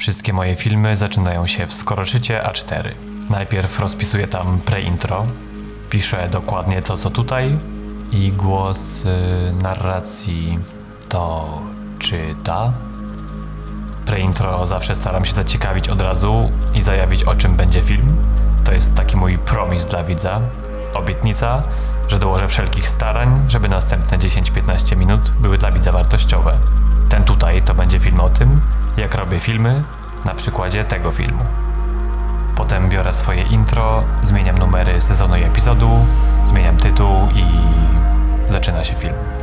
Wszystkie moje filmy zaczynają się w skoroczycie A4. Najpierw rozpisuję tam pre-intro, piszę dokładnie to, co tutaj i głos y, narracji to czyta. Preintro zawsze staram się zaciekawić od razu i zajawić o czym będzie film. To jest taki mój promis dla widza. Obietnica, że dołożę wszelkich starań, żeby następne 10-15 minut były dla widza wartościowe. Ten tutaj to będzie film o tym, jak robię filmy na przykładzie tego filmu. Potem biorę swoje intro, zmieniam numery sezonu i epizodu, zmieniam tytuł i zaczyna się film.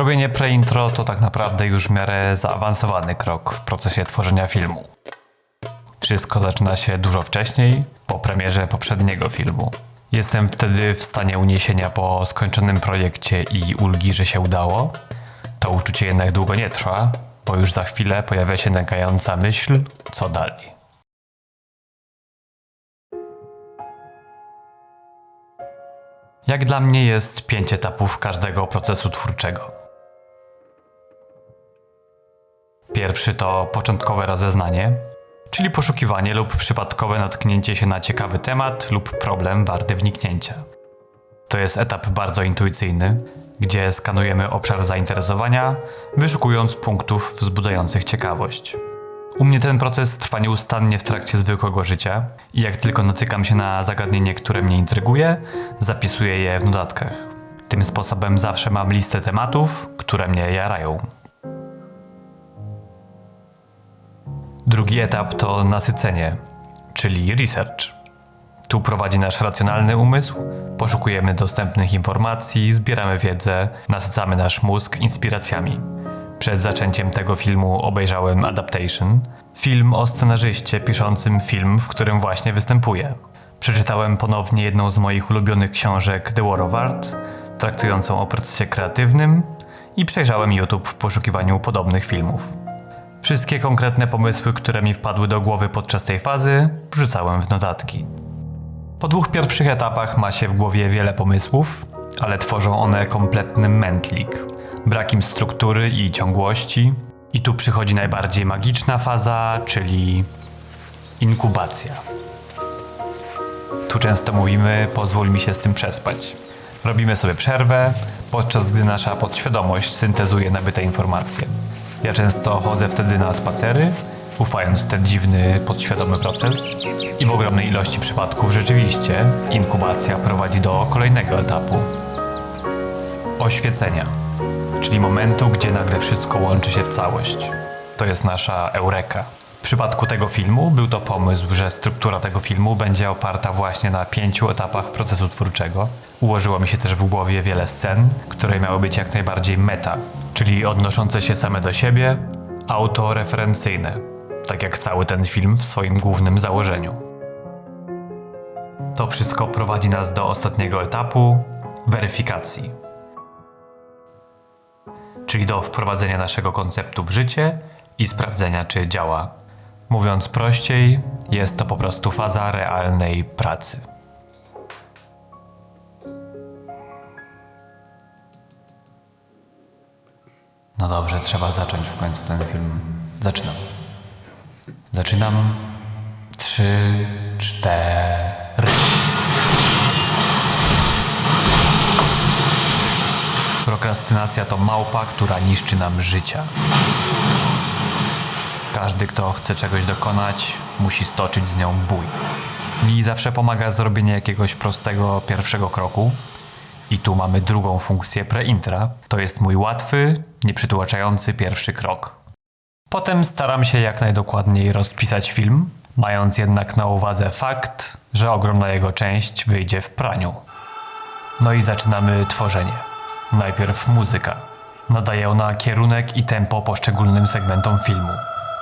Zrobienie preintro to tak naprawdę już w miarę zaawansowany krok w procesie tworzenia filmu. Wszystko zaczyna się dużo wcześniej, po premierze poprzedniego filmu. Jestem wtedy w stanie uniesienia po skończonym projekcie i ulgi, że się udało. To uczucie jednak długo nie trwa, bo już za chwilę pojawia się nękająca myśl, co dalej. Jak dla mnie jest pięć etapów każdego procesu twórczego. Pierwszy to początkowe rozeznanie, czyli poszukiwanie lub przypadkowe natknięcie się na ciekawy temat lub problem warty wniknięcia. To jest etap bardzo intuicyjny, gdzie skanujemy obszar zainteresowania, wyszukując punktów wzbudzających ciekawość. U mnie ten proces trwa nieustannie w trakcie zwykłego życia i jak tylko natykam się na zagadnienie, które mnie intryguje, zapisuję je w notatkach. Tym sposobem zawsze mam listę tematów, które mnie jarają. Drugi etap to nasycenie, czyli research. Tu prowadzi nasz racjonalny umysł, poszukujemy dostępnych informacji, zbieramy wiedzę, nasycamy nasz mózg inspiracjami. Przed zaczęciem tego filmu obejrzałem Adaptation, film o scenarzyście piszącym film, w którym właśnie występuję. Przeczytałem ponownie jedną z moich ulubionych książek The War of Art, traktującą o procesie kreatywnym i przejrzałem YouTube w poszukiwaniu podobnych filmów. Wszystkie konkretne pomysły, które mi wpadły do głowy podczas tej fazy, wrzucałem w notatki. Po dwóch pierwszych etapach ma się w głowie wiele pomysłów, ale tworzą one kompletny mętlik. Brak im struktury i ciągłości. I tu przychodzi najbardziej magiczna faza, czyli inkubacja. Tu często mówimy, pozwól mi się z tym przespać. Robimy sobie przerwę, podczas gdy nasza podświadomość syntezuje nabyte informacje. Ja często chodzę wtedy na spacery, ufając w ten dziwny, podświadomy proces. I w ogromnej ilości przypadków rzeczywiście inkubacja prowadzi do kolejnego etapu oświecenia, czyli momentu, gdzie nagle wszystko łączy się w całość. To jest nasza eureka. W przypadku tego filmu był to pomysł, że struktura tego filmu będzie oparta właśnie na pięciu etapach procesu twórczego. Ułożyło mi się też w głowie wiele scen, które miały być jak najbardziej meta, czyli odnoszące się same do siebie, autoreferencyjne, tak jak cały ten film w swoim głównym założeniu. To wszystko prowadzi nas do ostatniego etapu weryfikacji, czyli do wprowadzenia naszego konceptu w życie i sprawdzenia, czy działa. Mówiąc prościej, jest to po prostu faza realnej pracy. No dobrze, trzeba zacząć w końcu ten film. Zaczynam. Zaczynam. Trzy, cztery. Prokrastynacja to małpa, która niszczy nam życia. Każdy, kto chce czegoś dokonać, musi stoczyć z nią bój. Mi zawsze pomaga zrobienie jakiegoś prostego pierwszego kroku. I tu mamy drugą funkcję preintra. To jest mój łatwy, nieprzytłaczający pierwszy krok. Potem staram się jak najdokładniej rozpisać film, mając jednak na uwadze fakt, że ogromna jego część wyjdzie w praniu. No i zaczynamy tworzenie. Najpierw muzyka. Nadaje ona kierunek i tempo poszczególnym segmentom filmu.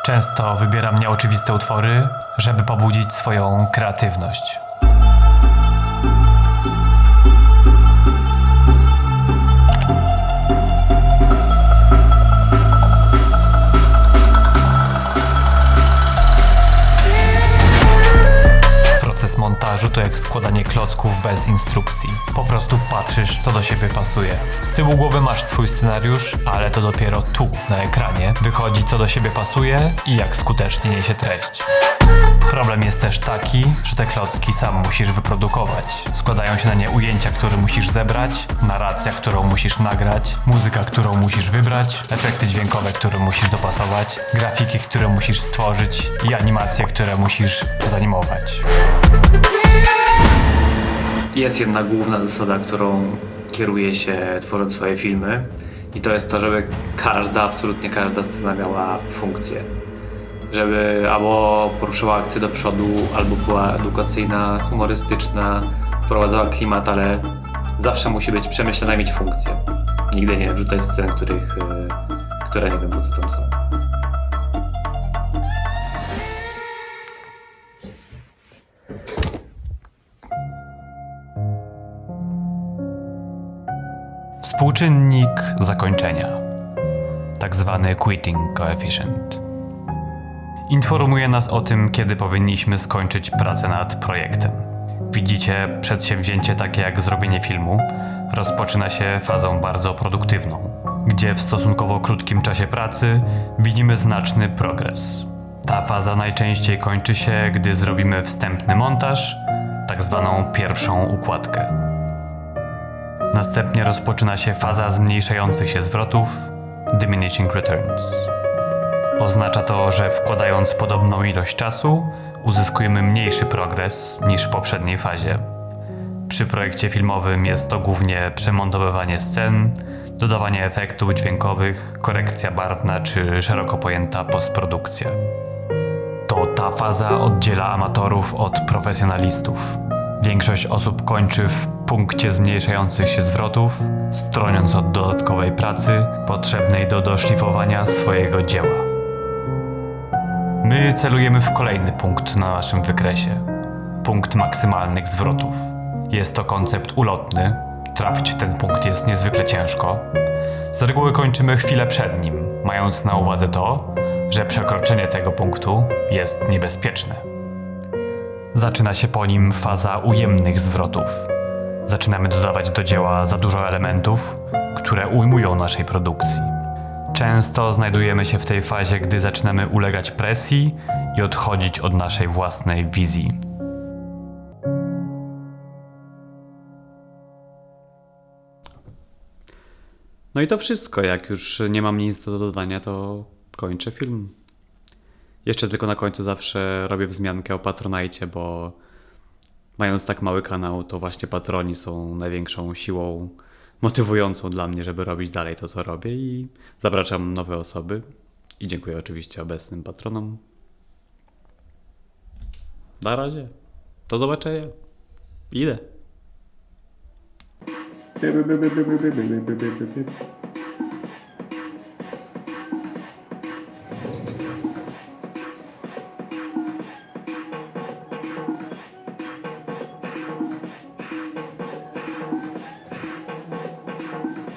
Często wybieram nieoczywiste utwory, żeby pobudzić swoją kreatywność. Jak składanie klocków bez instrukcji. Po prostu patrzysz, co do siebie pasuje. Z tyłu głowy masz swój scenariusz, ale to dopiero tu, na ekranie, wychodzi, co do siebie pasuje i jak skutecznie niesie treść. Problem jest też taki, że te klocki sam musisz wyprodukować. Składają się na nie ujęcia, które musisz zebrać, narracja, którą musisz nagrać, muzyka, którą musisz wybrać, efekty dźwiękowe, które musisz dopasować, grafiki, które musisz stworzyć i animacje, które musisz zanimować. Jest jedna główna zasada, którą kieruje się tworząc swoje filmy i to jest to, żeby każda, absolutnie każda scena miała funkcję żeby albo poruszyła akcję do przodu, albo była edukacyjna, humorystyczna, wprowadzała klimat, ale zawsze musi być przemyślana i mieć funkcję. Nigdy nie wrzucać scen, których, e, które nie wiem po co tam są. Współczynnik zakończenia. Tak zwany quitting coefficient informuje nas o tym, kiedy powinniśmy skończyć pracę nad projektem. Widzicie, przedsięwzięcie takie jak zrobienie filmu rozpoczyna się fazą bardzo produktywną, gdzie w stosunkowo krótkim czasie pracy widzimy znaczny progres. Ta faza najczęściej kończy się, gdy zrobimy wstępny montaż, tak zwaną pierwszą układkę. Następnie rozpoczyna się faza zmniejszających się zwrotów, diminishing returns. Oznacza to, że wkładając podobną ilość czasu, uzyskujemy mniejszy progres niż w poprzedniej fazie. Przy projekcie filmowym jest to głównie przemontowywanie scen, dodawanie efektów dźwiękowych, korekcja barwna czy szeroko pojęta postprodukcja. To ta faza oddziela amatorów od profesjonalistów. Większość osób kończy w punkcie zmniejszających się zwrotów, stroniąc od dodatkowej pracy potrzebnej do doszlifowania swojego dzieła. My celujemy w kolejny punkt na naszym wykresie. Punkt maksymalnych zwrotów. Jest to koncept ulotny. Trafić w ten punkt jest niezwykle ciężko. Z reguły kończymy chwilę przed nim, mając na uwadze to, że przekroczenie tego punktu jest niebezpieczne. Zaczyna się po nim faza ujemnych zwrotów. Zaczynamy dodawać do dzieła za dużo elementów, które ujmują naszej produkcji. Często znajdujemy się w tej fazie, gdy zaczynamy ulegać presji i odchodzić od naszej własnej wizji. No i to wszystko. Jak już nie mam nic do dodania, to kończę film. Jeszcze tylko na końcu zawsze robię wzmiankę o Patronajcie, bo mając tak mały kanał, to właśnie patroni są największą siłą motywującą dla mnie, żeby robić dalej to, co robię i zapraszam nowe osoby. I dziękuję oczywiście obecnym patronom. Na razie. Do zobaczenia. Idę.